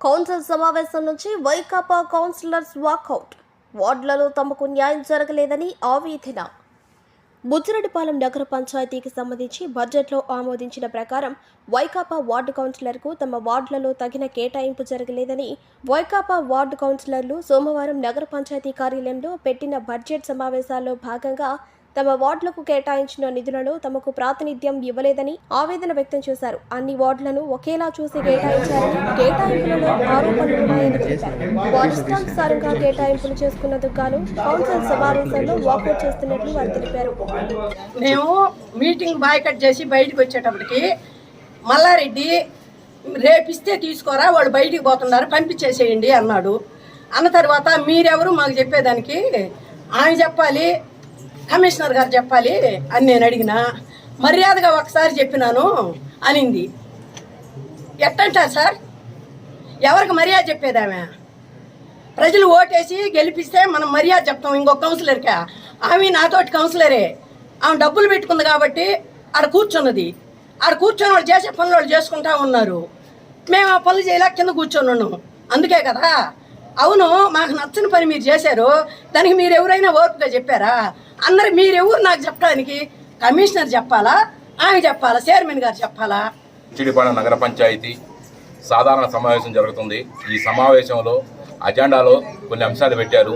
Council సమావేశం నుంచి Vaikapa counsellors walkout. వార్డులలో తమకు న్యాయం జరగలేదని ఆవేదన. బుజ్జిరెడ్డిపాలెం నగర పంచాయతీకి సంబంధించి బడ్జెట్లో ఆమోదించిన ప్రకారం వైకాపా వార్డు కౌన్సిలర్కు తమ వార్డులలో తగిన కేటాయింపు జరగలేదని వైకాపా వార్డు కౌన్సిలర్లు సోమవారం నగర పంచాయతీ కార్యాలయంలో పెట్టిన బడ్జెట్ సమావేశాల్లో భాగంగా తమ వార్డులకు కేటాయించిన నిధులను తమకు ప్రాతినిధ్యం ఇవ్వలేదని ఆవేదన వ్యక్తం చేశారు. అన్ని వార్డులను ఒకేలా చూసి కేటాయించారు కేటాయింపులలో ఆరోపణలు ఉన్నాయని తెలిపారు. వార్షికానుసారంగా కేటాయింపులు చేసుకున్నందుకు గాను కౌన్సిల్ సమావేశంలో వాకౌట్ చేస్తున్నట్లు వారు తెలిపారు. మేము మీటింగ్ బాయ్కట్ చేసి బయటకు వచ్చేటప్పటికి మల్లారెడ్డి రేపిస్తే తీసుకోరా వాళ్ళు బయటికి పోతున్నారు పంపించేసేయండి అన్నాడు. అన్న తర్వాత మీరెవరు మాకు చెప్పేదానికి ఆమె చెప్పాలి కమిషనర్ గారు చెప్పాలి అని నేను అడిగిన మర్యాదగా ఒకసారి చెప్పినాను అనింది. ఎట్టంటారు సార్? ఎవరికి మర్యాద చెప్పేది ఆమె? ప్రజలు ఓటేసి గెలిపిస్తే మనం మర్యాద చెప్తాం ఇంకొక కౌన్సిలర్కి. ఆమె నాతోటి కౌన్సిలరే. ఆమె డబ్బులు పెట్టుకుంది కాబట్టి ఆడ కూర్చున్నది. ఆడ కూర్చొని వాళ్ళు చేసే పనులు వాళ్ళు చేసుకుంటా ఉన్నారు. మేము ఆ పనులు చేయలేక కింద కూర్చొని ఉన్నాం అందుకే కదా అవును మాకు నచ్చని పని మీరు చేశారు. దానికి మీరు ఎవరైనా ఓర్పుగా చెప్పారా? అందరు మీరెవరు నాకు చెప్పడానికి? కమిషనర్ చెప్పాలా? ఆమె చెప్పాలా? చైర్మన్ గారు చెప్పాలా? చిడిపాడ నగర పంచాయతీ సాధారణ సమావేశం జరుగుతుంది. ఈ సమావేశంలో అజెండాలో కొన్ని అంశాలు పెట్టారు.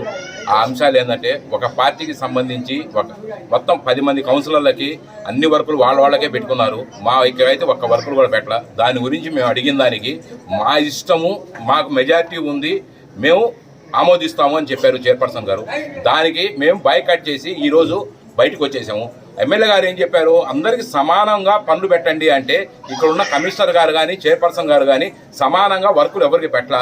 ఆ అంశాలు ఏంటంటే ఒక పార్టీకి సంబంధించి ఒక మొత్తం పది మంది కౌన్సిలర్లకి అన్ని వర్కులు వాళ్ళ వాళ్ళకే పెట్టుకున్నారు. మా ఇక్కడైతే ఒక్క వర్కులు కూడా పెట్టాల. దాని గురించి మేము అడిగిన దానికి మా ఇష్టము మాకు మెజారిటీ ఉంది. మేము ఆమోదిస్తాము అని చెప్పారు చైర్పర్సన్ గారు. దానికి మేము బైకట్ చేసి ఈరోజు బయటకు వచ్చేసాము. ఎమ్మెల్యే గారు ఏం చెప్పారు? అందరికీ సమానంగా పనులు పెట్టండి అంటే ఇక్కడ ఉన్న కమిషనర్ గారు కానీ చైర్పర్సన్ గారు కానీ సమానంగా వర్కులు ఎవరికి పెట్టలా?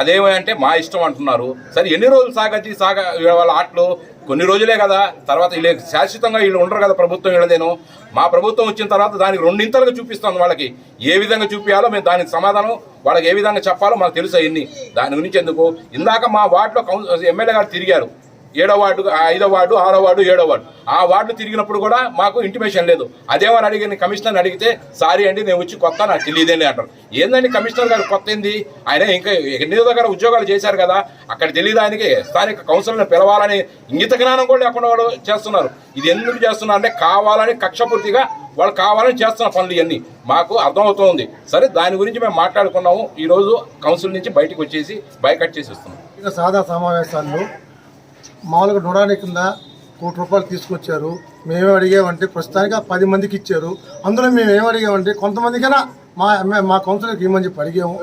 అదేమంటే మా ఇష్టం అంటున్నారు. సరే ఎన్ని రోజులు సాగచ్చి సాగ వాళ్ళ ఆటలు? కొన్ని రోజులే కదా. తర్వాత వీళ్ళు శాశ్వతంగా వీళ్ళు ఉండరు కదా ప్రభుత్వం వీళ్ళదేను. మా ప్రభుత్వం వచ్చిన తర్వాత దానికి రెండింతలుగా చూపిస్తాం వాళ్ళకి. ఏ విధంగా చూపించాలో మేము దానికి సమాధానం వాళ్ళకి ఏ విధంగా చెప్పాలో మాకు తెలుసు అవన్నీ దాని గురించి ఎందుకు? ఇందాక మా వార్డులో కౌన్ ఎమ్మెల్యే గారు తిరిగారు. ఏడో వార్డు ఐదో వార్డు ఆరో వార్డు ఏడో వార్డు. ఆ వార్డు తిరిగినప్పుడు కూడా మాకు ఇంటిమేషన్ లేదు. అదేమని అడిగిన కమిషనర్ అడిగితే సారీ అండి నేను వచ్చి కొత్త నాకు తెలియదేండి అంటారు. ఏందండి కమిషనర్ గారు కొత్త ఏంది? ఆయన ఇంకా ఎన్ని దగ్గర ఉద్యోగాలు చేశారు కదా అక్కడ తెలియదానికి స్థానిక కౌన్సిల్ని పిలవాలని ఇంగిత జ్ఞానం కూడా లేకుండా వాళ్ళు చేస్తున్నారు. ఇది ఎందుకు చేస్తున్నారు అంటే కావాలని కక్షపూర్తిగా వాళ్ళు కావాలని చేస్తున్న పనులు ఇవన్నీ. మాకు అర్థమవుతోంది సరే దాని గురించి మేము మాట్లాడుకున్నాము. ఈరోజు కౌన్సిల్ నుంచి బయటకు వచ్చేసి బైకట్ చేసి వస్తున్నాం. ఇక సాదా సమావేశాల్లో మామూలుగా నూడాని కింద కోటి రూపాయలు తీసుకొచ్చారు. మేమే అడిగామంటే ప్రస్తుతానికి పది మందికి ఇచ్చారు. అందులో మేము ఏం అడిగామంటే కొంతమందికైనా మా మా కౌన్సిలర్కి ఇవ్వమని చెప్పి అడిగాము.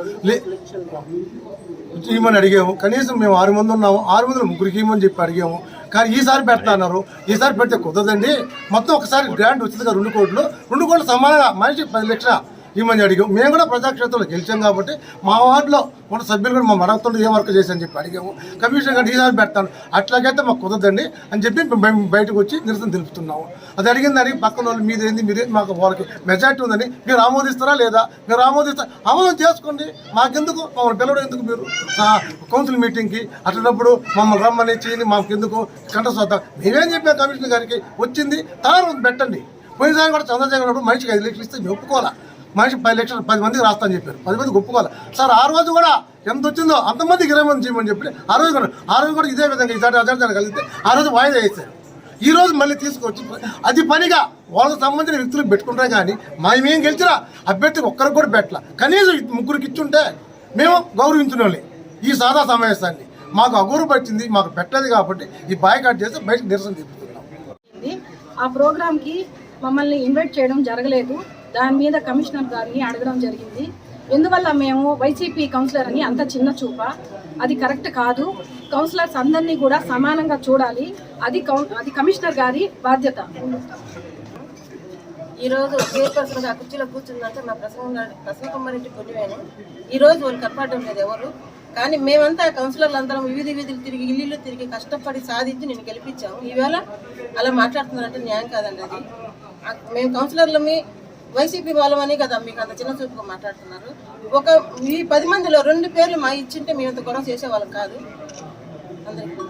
ఇవ్వమని అడిగాము. కనీసం మేము ఆరు మంది ఉన్నాము. ఆరు మందిలో ముగ్గురికి ఇవ్వమని చెప్పి అడిగాము. కానీ ఈసారి పెడతాన్నారు ఈసారి పెడితే కుదరదండి. మొత్తం ఒకసారి గ్రాండ్ వచ్చింది కదా రెండు కోట్లు. రెండు కోట్లు సమానంగా మనిషికి పది లక్షల ఇవ్వమని అడిగాం మేము కూడా ప్రజాక్షేత్రంలో గెలిచాం కాబట్టి మా వార్డులో మన సభ్యులు కూడా మా మడగతో ఏ వర్క్ చేశారని చెప్పి అడిగాము. కమిషన్ గారు ఈసారి పెడతాను. అట్లాగైతే మాకు కుదరదండి అని చెప్పి మేము బయటకు వచ్చి నిరసన తెలుపుతున్నాము. అది అడిగింది దానికి పక్కన వాళ్ళు మీదేంది మీరే మాకు వాళ్ళకి మెజార్టీ ఉందని మీరు ఆమోదిస్తారా లేదా? మీరు ఆమోదిస్తారా ఆమోదం చేసుకోండి. మాకెందుకు? మమ్మల్ని పిలవడం ఎందుకు మీరు? ఆ, కౌన్సిల్ మీటింగ్కి అట్లప్పుడు మమ్మల్ని రమ్మని చేయని మాకెందుకు? కంటసొద్దాం మేమేం చెప్పాం కమిషనర్ గారికి? వచ్చింది తర్వాత పెట్టండి. పోయినసారి కూడా చంద్రశేఖర్ మనిషికి ఐదు లక్షలు ఇస్తే మేము ఒప్పుకోవాలా? మనిషి పది లక్షలు పది మందికి రాస్తాను చెప్పారు. పది మంది ఒప్పుకోవాలి. సార్ ఆ రోజు కూడా ఎంత వచ్చిందో అంతమందికి ఇరవై మంది చేయమని చెప్పి ఆ రోజు కూడా ఆ రోజు కూడా ఇదే విధంగా ఈసారి అజెండా కలిగితే ఆ రోజు వాయిదా వేస్తారు ఈ రోజు మళ్ళీ తీసుకొచ్చి అది పనిగా వాళ్ళకి సంబంధించిన వ్యక్తులు పెట్టుకుంటాం కానీ మేమేం గెలిచినా అభ్యర్థికి ఒక్కరికి కూడా పెట్టాల. కనీసం ముగ్గురికి ఇచ్చుంటే మేము గౌరవించిన వాళ్ళే ఈ సాదా సమావేశాన్ని. మాకు అగౌరవపరిచింది మాకు పెట్టలేదు కాబట్టి ఈ బాయ్కాట్ చేసి బయటకు నిరసన తెలుపుతున్నాం. ఆ ప్రోగ్రామ్కి మమ్మల్ని ఇన్వైట్ చేయడం జరగలేదు. దాని మీద కమిషనర్ గారిని అడగడం జరిగింది. ఎందువల్ల మేము వైసీపీ కౌన్సిలర్ అని అంత చిన్న చూప? అది కరెక్ట్ కాదు. కౌన్సిలర్స్ అందరినీ కూడా సమానంగా చూడాలి. అది కౌన్ అది కమిషనర్ గారి బాధ్యత. ఈరోజు చైర్పర్సన్ ఆ కుర్చీలో కూర్చుందంటే మా ప్రసంగం ప్రసంగ కుమారెడ్డి కొద్దివేను ఈ రోజు వాళ్ళు కనపడడం లేదు ఎవరు. కానీ మేమంతా కౌన్సిలర్లు అందరం వివిధ వీధులు తిరిగి ఇల్లు తిరిగి కష్టపడి సాధించి నేను గెలిపించాము. ఈవేళ అలా మాట్లాడుతున్నారంటే న్యాయం కాదండి అది. మేము కౌన్సిలర్లమి వైసీపీ వాళ్ళమని కదా మీకు అంత చిన్న చూపుగా మాట్లాడుతున్నారు. ఒక ఈ పది మందిలో రెండు పేర్లు మా ఇచ్చింటే మేము ఇంత గొడవ చేసేవాళ్ళం కాదు. అందరికీ